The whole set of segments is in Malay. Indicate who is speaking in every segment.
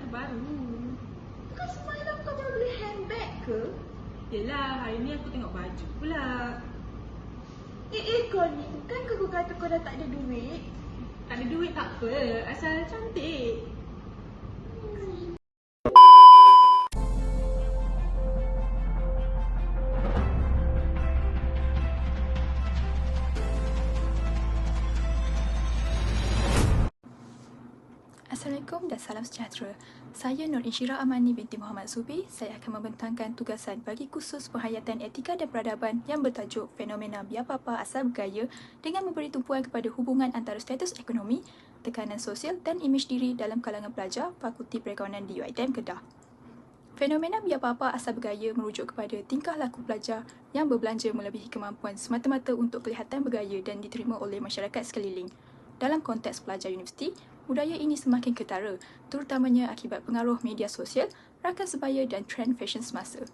Speaker 1: terbaru.
Speaker 2: Bukan semalam kau baru beli handbag ke?
Speaker 1: Yelah, hari ni aku tengok baju pula.
Speaker 2: Eh, eh kau ni, kan kau kata kau dah tak ada duit?
Speaker 1: Tak ada duit tak apa, asal cantik.
Speaker 3: Assalamualaikum dan salam sejahtera. Saya Nur Insyirah Amani binti Muhammad Zubi. Saya akan membentangkan tugasan bagi kursus penghayatan etika dan peradaban yang bertajuk Fenomena Biar Papa Asal Bergaya dengan memberi tumpuan kepada hubungan antara status ekonomi, tekanan sosial dan imej diri dalam kalangan pelajar Fakulti Perikanan di UiTM Kedah. Fenomena biar papa asal bergaya merujuk kepada tingkah laku pelajar yang berbelanja melebihi kemampuan semata-mata untuk kelihatan bergaya dan diterima oleh masyarakat sekeliling. Dalam konteks pelajar universiti, budaya ini semakin ketara, terutamanya akibat pengaruh media sosial, rakan sebaya dan trend fashion semasa.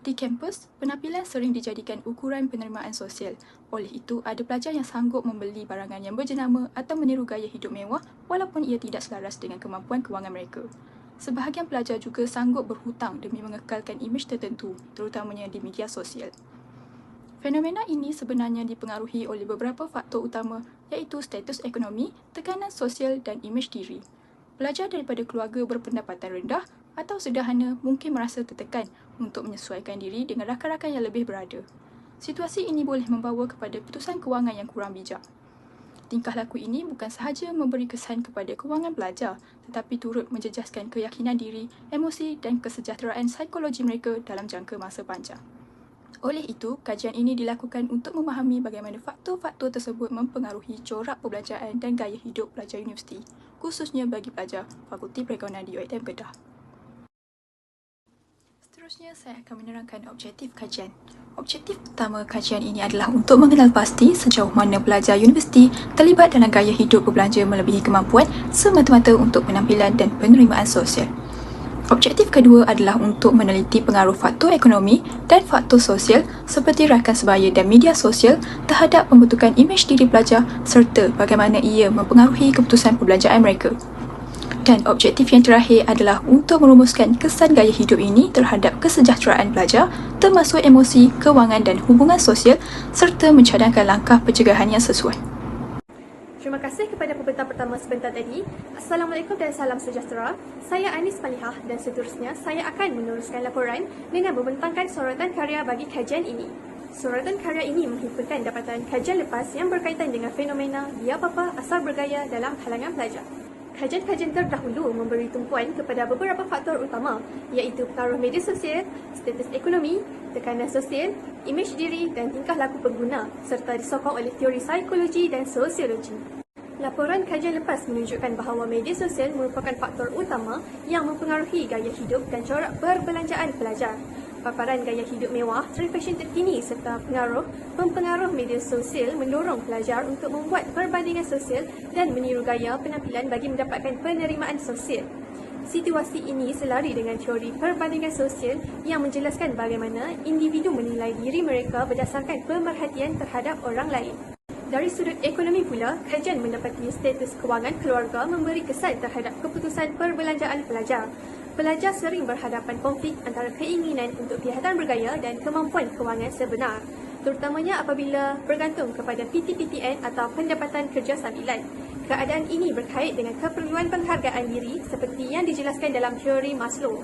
Speaker 3: Di kampus, penampilan sering dijadikan ukuran penerimaan sosial. Oleh itu, ada pelajar yang sanggup membeli barangan yang berjenama atau meniru gaya hidup mewah walaupun ia tidak selaras dengan kemampuan kewangan mereka. Sebahagian pelajar juga sanggup berhutang demi mengekalkan imej tertentu, terutamanya di media sosial. Fenomena ini sebenarnya dipengaruhi oleh beberapa faktor utama iaitu status ekonomi, tekanan sosial dan imej diri. Pelajar daripada keluarga berpendapatan rendah atau sederhana mungkin merasa tertekan untuk menyesuaikan diri dengan rakan-rakan yang lebih berada. Situasi ini boleh membawa kepada putusan kewangan yang kurang bijak. Tingkah laku ini bukan sahaja memberi kesan kepada kewangan pelajar tetapi turut menjejaskan keyakinan diri, emosi dan kesejahteraan psikologi mereka dalam jangka masa panjang. Oleh itu, kajian ini dilakukan untuk memahami bagaimana faktor-faktor tersebut mempengaruhi corak perbelanjaan dan gaya hidup pelajar universiti, khususnya bagi pelajar Fakulti Perikanan di UiTM Kedah. Seterusnya, saya akan menerangkan objektif kajian. Objektif utama kajian ini adalah untuk mengenal pasti sejauh mana pelajar universiti terlibat dalam gaya hidup berbelanja melebihi kemampuan semata-mata untuk penampilan dan penerimaan sosial. Objektif kedua adalah untuk meneliti pengaruh faktor ekonomi dan faktor sosial seperti rakan sebaya dan media sosial terhadap pembentukan imej diri pelajar serta bagaimana ia mempengaruhi keputusan perbelanjaan mereka. Dan objektif yang terakhir adalah untuk merumuskan kesan gaya hidup ini terhadap kesejahteraan pelajar termasuk emosi, kewangan dan hubungan sosial serta mencadangkan langkah pencegahan yang sesuai.
Speaker 4: Terima kasih kepada pembentang pertama sebentar tadi. Assalamualaikum dan salam sejahtera. Saya Anis Palihah dan seterusnya saya akan meneruskan laporan dengan membentangkan sorotan karya bagi kajian ini. Sorotan karya ini menghimpunkan dapatan kajian lepas yang berkaitan dengan fenomena biar papa asal bergaya dalam kalangan pelajar. Kajian-kajian terdahulu memberi tumpuan kepada beberapa faktor utama iaitu pengaruh media sosial, status ekonomi, tekanan sosial, imej diri dan tingkah laku pengguna serta disokong oleh teori psikologi dan sosiologi. Laporan kajian lepas menunjukkan bahawa media sosial merupakan faktor utama yang mempengaruhi gaya hidup dan corak perbelanjaan pelajar paparan gaya hidup mewah, trend fashion terkini serta pengaruh mempengaruh media sosial mendorong pelajar untuk membuat perbandingan sosial dan meniru gaya penampilan bagi mendapatkan penerimaan sosial. Situasi ini selari dengan teori perbandingan sosial yang menjelaskan bagaimana individu menilai diri mereka berdasarkan pemerhatian terhadap orang lain. Dari sudut ekonomi pula, kajian mendapati status kewangan keluarga memberi kesan terhadap keputusan perbelanjaan pelajar pelajar sering berhadapan konflik antara keinginan untuk kelihatan bergaya dan kemampuan kewangan sebenar, terutamanya apabila bergantung kepada PTPTN atau pendapatan kerja sambilan. Keadaan ini berkait dengan keperluan penghargaan diri seperti yang dijelaskan dalam teori Maslow.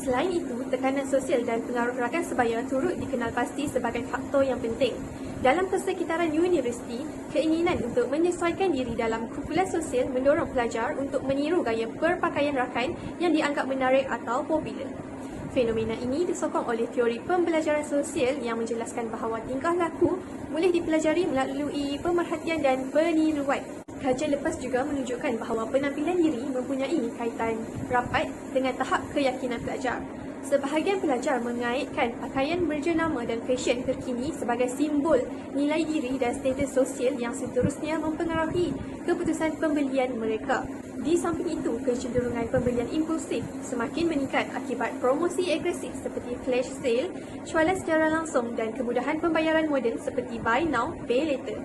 Speaker 4: Selain itu, tekanan sosial dan pengaruh rakan sebaya turut dikenal pasti sebagai faktor yang penting. Dalam persekitaran universiti, keinginan untuk menyesuaikan diri dalam kumpulan sosial mendorong pelajar untuk meniru gaya berpakaian rakan yang dianggap menarik atau popular. Fenomena ini disokong oleh teori pembelajaran sosial yang menjelaskan bahawa tingkah laku boleh dipelajari melalui pemerhatian dan peniruan. Kajian lepas juga menunjukkan bahawa penampilan diri mempunyai kaitan rapat dengan tahap keyakinan pelajar. Sebahagian pelajar mengaitkan pakaian berjenama dan fashion terkini sebagai simbol nilai diri dan status sosial yang seterusnya mempengaruhi keputusan pembelian mereka. Di samping itu, kecenderungan pembelian impulsif semakin meningkat akibat promosi agresif seperti flash sale, cualan secara langsung dan kemudahan pembayaran moden seperti buy now, pay later.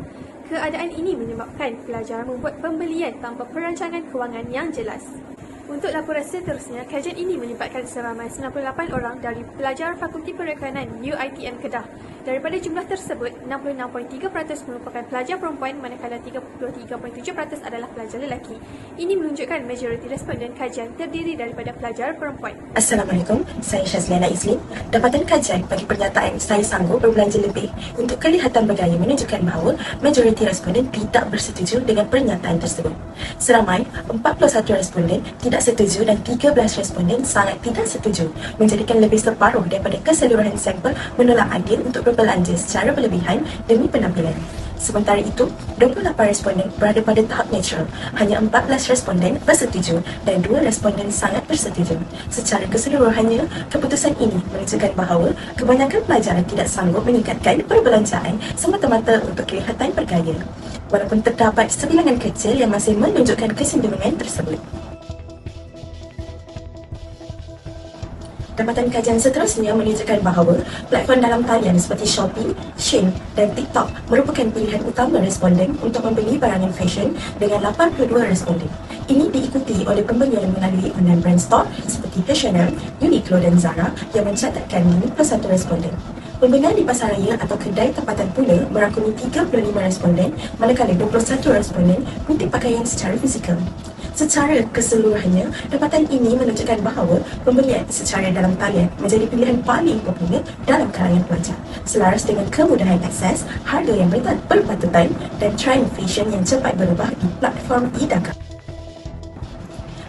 Speaker 4: Keadaan ini menyebabkan pelajar membuat pembelian tanpa perancangan kewangan yang jelas. Untuk laporan seterusnya, kajian ini melibatkan seramai 98 orang dari pelajar Fakulti Perikanan UiTM Kedah. Daripada jumlah tersebut, 66.3% merupakan pelajar perempuan manakala 33.7% adalah pelajar lelaki. Ini menunjukkan majoriti responden kajian terdiri daripada pelajar perempuan.
Speaker 5: Assalamualaikum, saya Syazliana Islim. Dapatan kajian bagi pernyataan saya sanggup berbelanja lebih untuk kelihatan bergaya menunjukkan bahawa majoriti responden tidak bersetuju dengan pernyataan tersebut. Seramai 41 responden tidak setuju dan 13 responden sangat tidak setuju, menjadikan lebih separuh daripada keseluruhan sampel menolak adil untuk berbelanja secara berlebihan demi penampilan. Sementara itu, 28 responden berada pada tahap netral. Hanya 14 responden bersetuju dan 2 responden sangat bersetuju. Secara keseluruhannya, keputusan ini menunjukkan bahawa kebanyakan pelajar tidak sanggup meningkatkan perbelanjaan semata-mata untuk kelihatan bergaya. Walaupun terdapat sebilangan kecil yang masih menunjukkan kecenderungan tersebut. Dapatan kajian seterusnya menunjukkan bahawa platform dalam talian seperti Shopee, Shein dan TikTok merupakan pilihan utama responden untuk membeli barangan fashion dengan 82 responden. Ini diikuti oleh pembelian melalui online brand store seperti H&M, Uniqlo dan Zara yang mencatatkan 51 responden. Pembelian di pasaraya atau kedai tempatan pula merangkumi 35 responden manakala 21 responden kutip pakaian secara fizikal. Secara keseluruhannya, dapatan ini menunjukkan bahawa pembelian secara dalam talian menjadi pilihan paling popular dalam kalangan pelajar. Selaras dengan kemudahan akses, harga yang berpat- berpatutan dan trend fashion yang cepat berubah di platform e-dagang.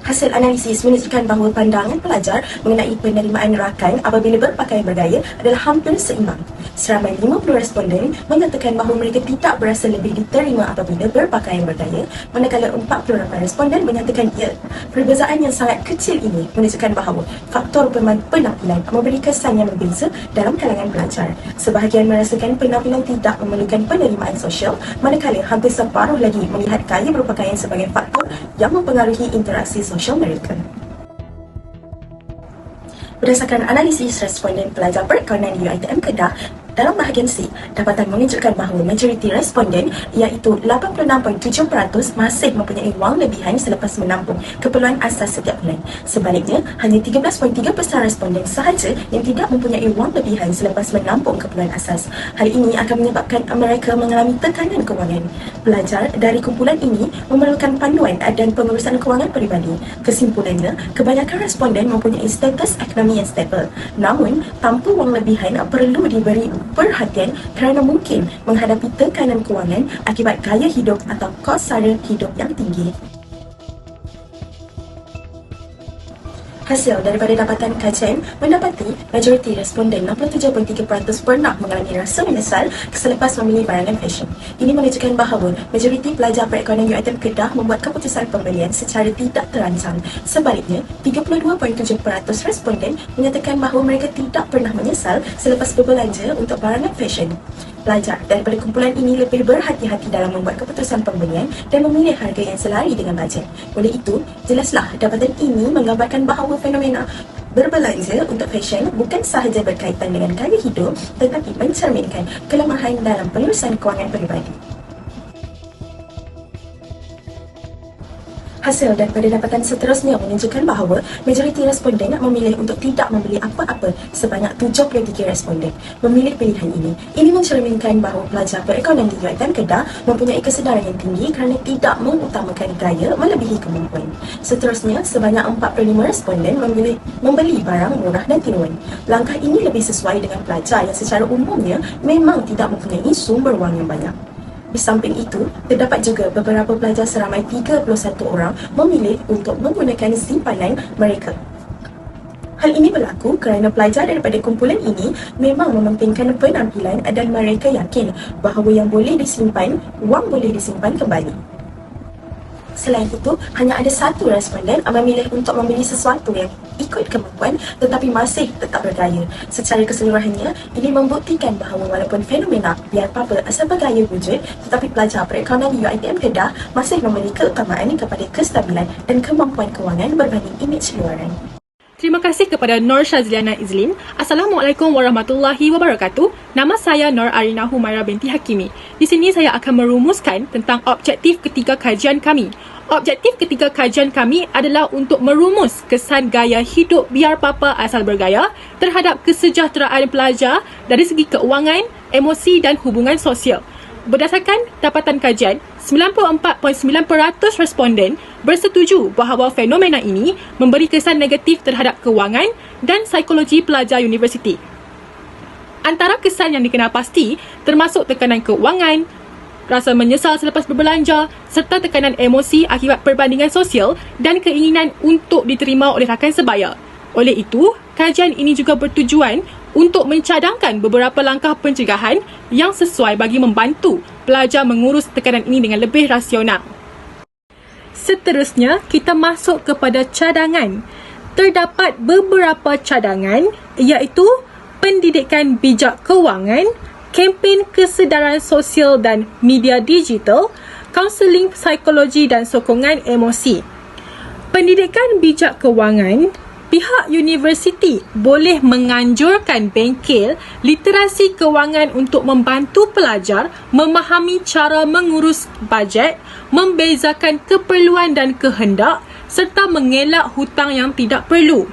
Speaker 5: Hasil analisis menunjukkan bahawa pandangan pelajar mengenai penerimaan rakan apabila berpakaian bergaya adalah hampir seimbang. Seramai 50 responden menyatakan bahawa mereka tidak berasa lebih diterima apabila berpakaian bergaya, manakala 48 responden menyatakan ya. Perbezaan yang sangat kecil ini menunjukkan bahawa faktor penampilan memberi kesan yang berbeza dalam kalangan pelajar. Sebahagian merasakan penampilan tidak memerlukan penerimaan sosial, manakala hampir separuh lagi melihat gaya berpakaian sebagai faktor yang mempengaruhi interaksi sosial mereka. Berdasarkan analisis responden pelajar perekonomian UiTM Kedah, dalam bahagian C, dapatan menunjukkan bahawa majoriti responden iaitu 86.7% masih mempunyai wang lebihan selepas menampung keperluan asas setiap bulan. Sebaliknya, hanya 13.3% responden sahaja yang tidak mempunyai wang lebihan selepas menampung keperluan asas. Hal ini akan menyebabkan mereka mengalami tekanan kewangan. Pelajar dari kumpulan ini memerlukan panduan dan pengurusan kewangan peribadi. Kesimpulannya, kebanyakan responden mempunyai status ekonomi yang stabil. Namun, tanpa wang lebihan perlu diberi perhatian kerana mungkin menghadapi tekanan kewangan akibat gaya hidup atau kos sara hidup yang tinggi. Hasil daripada dapatan kajian mendapati majoriti responden 67.3% pernah mengalami rasa menyesal selepas memilih barangan fashion. Ini menunjukkan bahawa majoriti pelajar perekonomian UiTM Kedah membuat keputusan pembelian secara tidak terancang. Sebaliknya, 32.7% responden menyatakan bahawa mereka tidak pernah menyesal selepas berbelanja untuk barangan fashion. Pelajar daripada kumpulan ini lebih berhati-hati dalam membuat keputusan pembelian dan memilih harga yang selari dengan bajet. Oleh itu, jelaslah dapatan ini menggambarkan bahawa fenomena berbelanja untuk fashion bukan sahaja berkaitan dengan gaya hidup tetapi mencerminkan kelemahan dalam penerusan kewangan peribadi. Hasil daripada dapatan seterusnya menunjukkan bahawa majoriti responden memilih untuk tidak membeli apa-apa sebanyak 73 responden memilih pilihan ini. Ini mencerminkan bahawa pelajar berekonomi di UiTM Kedah mempunyai kesedaran yang tinggi kerana tidak mengutamakan gaya melebihi kemampuan. Seterusnya, sebanyak 45 responden memilih membeli barang murah dan tiruan. Langkah ini lebih sesuai dengan pelajar yang secara umumnya memang tidak mempunyai sumber wang yang banyak. Di samping itu, terdapat juga beberapa pelajar seramai 31 orang memilih untuk menggunakan simpanan mereka. Hal ini berlaku kerana pelajar daripada kumpulan ini memang mementingkan penampilan dan mereka yakin bahawa yang boleh disimpan, wang boleh disimpan kembali. Selain itu, hanya ada satu responden memilih untuk membeli sesuatu yang ikut kemampuan tetapi masih tetap bergaya. Secara keseluruhannya, ini membuktikan bahawa walaupun fenomena biar papa asal bergaya wujud, tetapi pelajar perekonomian UiTM Kedah masih memberi keutamaan kepada kestabilan dan kemampuan kewangan berbanding imej luaran.
Speaker 6: Terima kasih kepada Nur Shazliana Izlin. Assalamualaikum warahmatullahi wabarakatuh. Nama saya Nur Arina Humaira binti Hakimi. Di sini saya akan merumuskan tentang objektif ketiga kajian kami. Objektif ketiga kajian kami adalah untuk merumus kesan gaya hidup biar papa asal bergaya terhadap kesejahteraan pelajar dari segi keuangan, emosi dan hubungan sosial. Berdasarkan dapatan kajian, 94.9% responden bersetuju bahawa fenomena ini memberi kesan negatif terhadap kewangan dan psikologi pelajar universiti. Antara kesan yang dikenal pasti termasuk tekanan kewangan, rasa menyesal selepas berbelanja serta tekanan emosi akibat perbandingan sosial dan keinginan untuk diterima oleh rakan sebaya. Oleh itu, kajian ini juga bertujuan untuk mencadangkan beberapa langkah pencegahan yang sesuai bagi membantu pelajar mengurus tekanan ini dengan lebih rasional. Seterusnya, kita masuk kepada cadangan. Terdapat beberapa cadangan iaitu pendidikan bijak kewangan, kempen kesedaran sosial dan media digital, kaunseling psikologi dan sokongan emosi. Pendidikan bijak kewangan pihak universiti boleh menganjurkan bengkel literasi kewangan untuk membantu pelajar memahami cara mengurus bajet, membezakan keperluan dan kehendak serta mengelak hutang yang tidak perlu.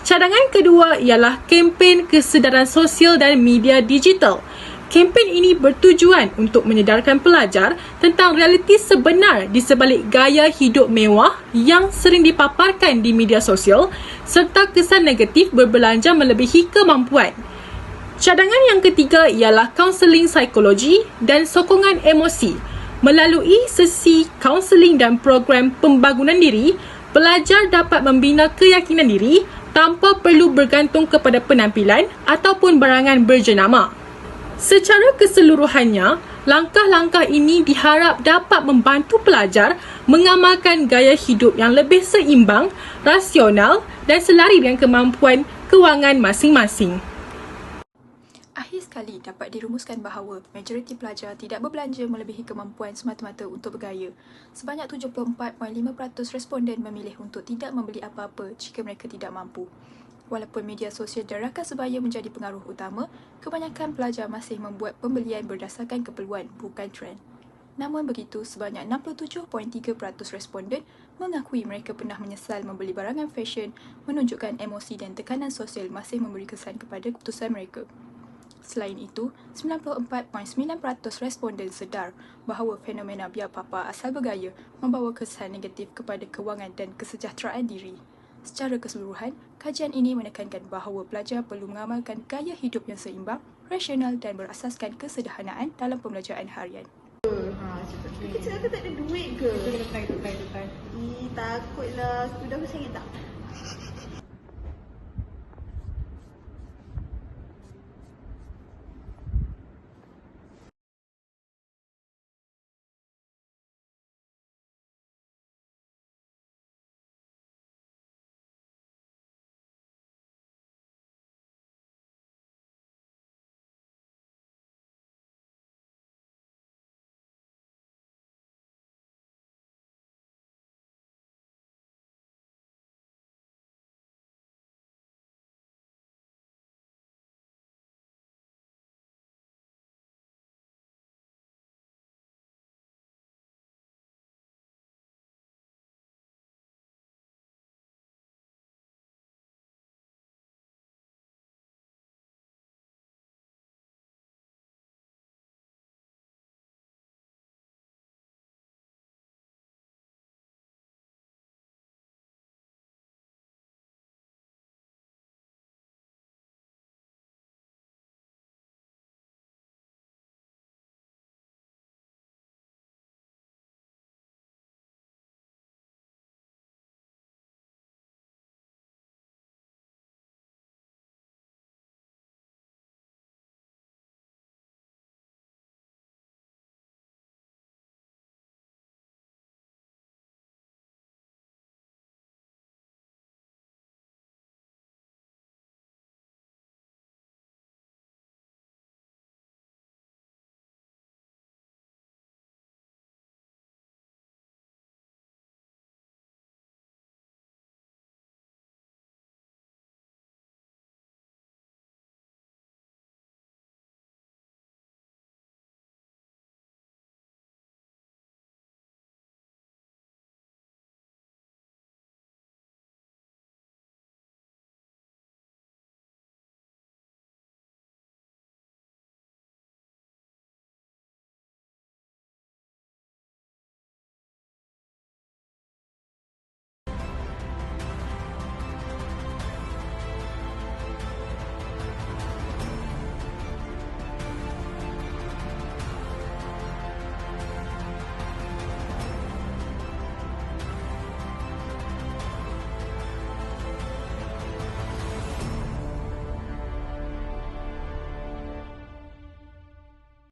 Speaker 6: Cadangan kedua ialah kempen kesedaran sosial dan media digital. Kempen ini bertujuan untuk menyedarkan pelajar tentang realiti sebenar di sebalik gaya hidup mewah yang sering dipaparkan di media sosial serta kesan negatif berbelanja melebihi kemampuan. Cadangan yang ketiga ialah kaunseling psikologi dan sokongan emosi. Melalui sesi kaunseling dan program pembangunan diri, pelajar dapat membina keyakinan diri tanpa perlu bergantung kepada penampilan ataupun barangan berjenama. Secara keseluruhannya, langkah-langkah ini diharap dapat membantu pelajar mengamalkan gaya hidup yang lebih seimbang, rasional dan selari dengan kemampuan kewangan masing-masing.
Speaker 3: Akhir sekali dapat dirumuskan bahawa majoriti pelajar tidak berbelanja melebihi kemampuan semata-mata untuk bergaya. Sebanyak 74.5% responden memilih untuk tidak membeli apa-apa jika mereka tidak mampu. Walaupun media sosial dan rakan sebaya menjadi pengaruh utama, kebanyakan pelajar masih membuat pembelian berdasarkan keperluan, bukan trend. Namun begitu, sebanyak 67.3% responden mengakui mereka pernah menyesal membeli barangan fashion menunjukkan emosi dan tekanan sosial masih memberi kesan kepada keputusan mereka. Selain itu, 94.9% responden sedar bahawa fenomena biar papa asal bergaya membawa kesan negatif kepada kewangan dan kesejahteraan diri. Secara keseluruhan, kajian ini menekankan bahawa pelajar perlu mengamalkan gaya hidup yang seimbang, rasional dan berasaskan kesederhanaan dalam pembelajaran harian.
Speaker 2: Ha, Kita cakap tak ada duit ke?
Speaker 1: Kita kena try, kita try, kita try.
Speaker 2: Ih, takutlah. Sudah aku sakit tak?